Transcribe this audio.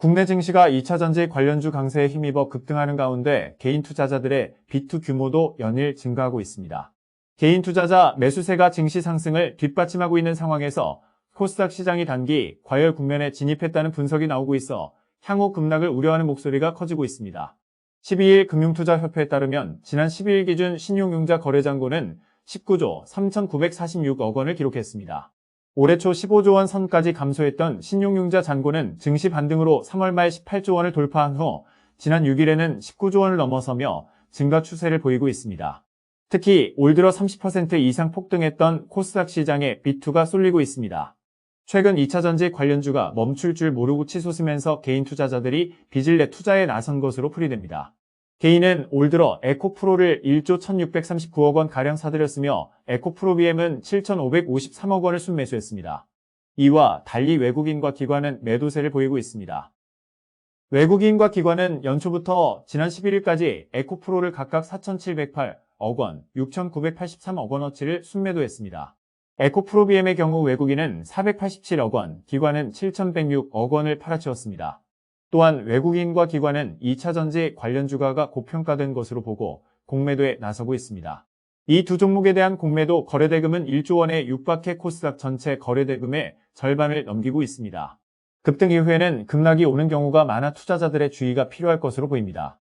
국내 증시가 2차 전지 관련주 강세에 힘입어 급등하는 가운데 개인 투자자들의 비투 규모도 연일 증가하고 있습니다. 개인 투자자 매수세가 증시 상승을 뒷받침하고 있는 상황에서 코스닥 시장이 단기 과열 국면에 진입했다는 분석이 나오고 있어 향후 급락을 우려하는 목소리가 커지고 있습니다. 12일 금융투자협회에 따르면 지난 12일 기준 신용융자 거래잔고는 19조 3,946억 원을 기록했습니다. 올해 초 15조 원 선까지 감소했던 신용융자 잔고는 증시 반등으로 3월 말 18조 원을 돌파한 후 지난 6일에는 19조 원을 넘어서며 증가 추세를 보이고 있습니다. 특히 올 들어 30% 이상 폭등했던 코스닥 시장에 비투가 쏠리고 있습니다. 최근 2차 전지 관련주가 멈출 줄 모르고 치솟으면서 개인 투자자들이 빚을 내 투자에 나선 것으로 풀이됩니다. 개인은 올 들어 에코프로를 1조 1639억 원 가량 사들였으며 에코프로비엠은 7553억 원을 순매수했습니다. 이와 달리 외국인과 기관은 매도세를 보이고 있습니다. 외국인과 기관은 연초부터 지난 11일까지 에코프로를 각각 4,708억 원, 6,983억 원어치를 순매도했습니다. 에코프로비엠의 경우 외국인은 487억 원, 기관은 7,106억 원을 팔아치웠습니다. 또한 외국인과 기관은 2차 전지 관련 주가가 고평가된 것으로 보고 공매도에 나서고 있습니다. 이 두 종목에 대한 공매도 거래대금은 1조 원에 육박해 코스닥 전체 거래대금의 절반을 넘기고 있습니다. 급등 이후에는 급락이 오는 경우가 많아 투자자들의 주의가 필요할 것으로 보입니다.